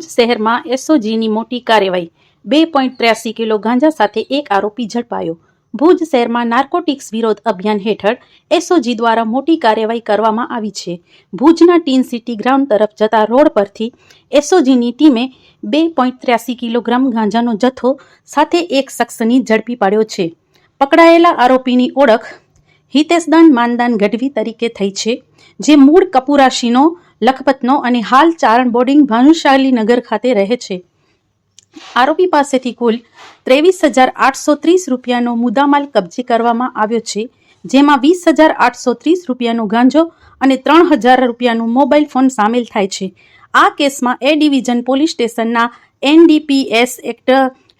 ભુજ શહેરમાં એસઓજીની મોટી કાર્યવાહી. બે પોઈન્ટ ત્ર્યાસી કિલો ગાંજા સાથે એક આરોપી ઝડપાયો. ભુજ શહેરમાં નાર્કોટિક્સ વિરોધ અભિયાન હેઠળ એસઓજી દ્વારા મોટી કાર્યવાહી કરવામાં આવી છે. ભુજના ટીન સિટી ગ્રાઉન્ડ તરફ જતા રોડ પરથી એસઓજીની ટીમે બે પોઈન્ટ ત્ર્યાસી કિલોગ્રામ ગાંજાનો જથ્થો સાથે એક શખ્સની ઝડપી પાડ્યો છે. પકડાયેલા આરોપીની ઓળખ હિતેશદાન માનદાન ગઢવી તરીકે થઈ છે, જે મૂળ કપુરાશીનો લખપતનો અને હાલ ચારણ બોર્ડિંગ ભાનુશાલી નગર ખાતે રહે છે. આરોપી પાસેથી કુલ ત્રેવીસ હજાર આઠસો ત્રીસ રૂપિયાનો મુદ્દામાલ કબજે કરવામાં આવ્યો છે, જેમાં વીસ હજાર આઠસો ત્રીસ રૂપિયાનો ગાંજો અને ત્રણ હજાર રૂપિયાનું મોબાઈલ ફોન સામેલ થાય છે. આ કેસમાં એ ડિવિઝન પોલીસ સ્ટેશનના એનડીપીએસ એક્ટ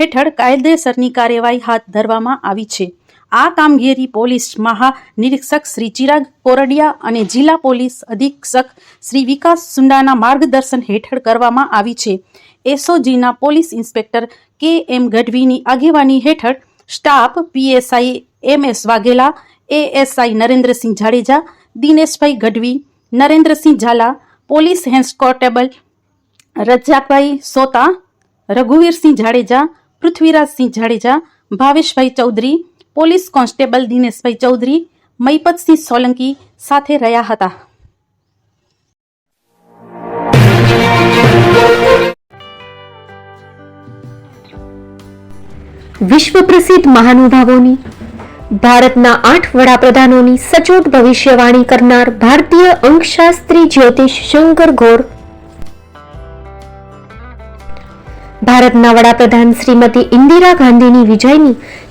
હેઠળ કાયદેસરની કાર્યવાહી હાથ ધરવામાં આવી છે. આ કામગીરી પોલીસ મહાનિરીક્ષક શ્રી ચિરાગ કોરડિયા અને જિલ્લા પોલીસ અધિક્ષક શ્રી વિકાસ સુંડાના માર્ગદર્શન હેઠળ કરવામાં આવી છે. એસઓજીના પોલીસ ઇન્સ્પેક્ટર કે એમ ગઢવીની આગેવાની હેઠળ staff, PSI M S Vaghela, ASI Narendrasinh Jadeja, Dineshbhai Gadhvi, Narendrasinh Zala, police head constable Rajakbhai Sota, Raghuvirsinh Jadeja, Prithvirajsinh Jadeja, Bhaveshbhai Chaudhari police constable Dineshbhai Chaudhari Maipatsinh Solanki સાથે રહ્યા હતા. વિશ્વ પ્રસિદ્ધ મહાનુભાવોની, ભારતના આઠ વડાપ્રધાનોની સચોટ ભવિષ્યવાણી કરનાર ભારતીય અંકશાસ્ત્રી જ્યોતિષ શંકર ઘોર ભારતના વડાપ્રધાન શ્રીમતી ઇન્દિરા ગાંધીની વિજયની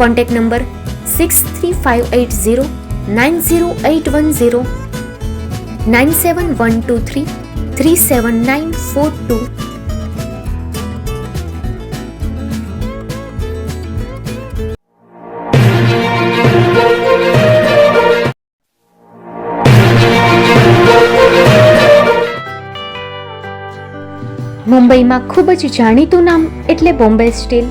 Contact number six three five eight zero nine zero eight one zero nine seven one two three three seven nine four two મુંબઈમાં ખૂબ જ જાણીતું નામ એટલે બોમ્બે સ્ટીલ.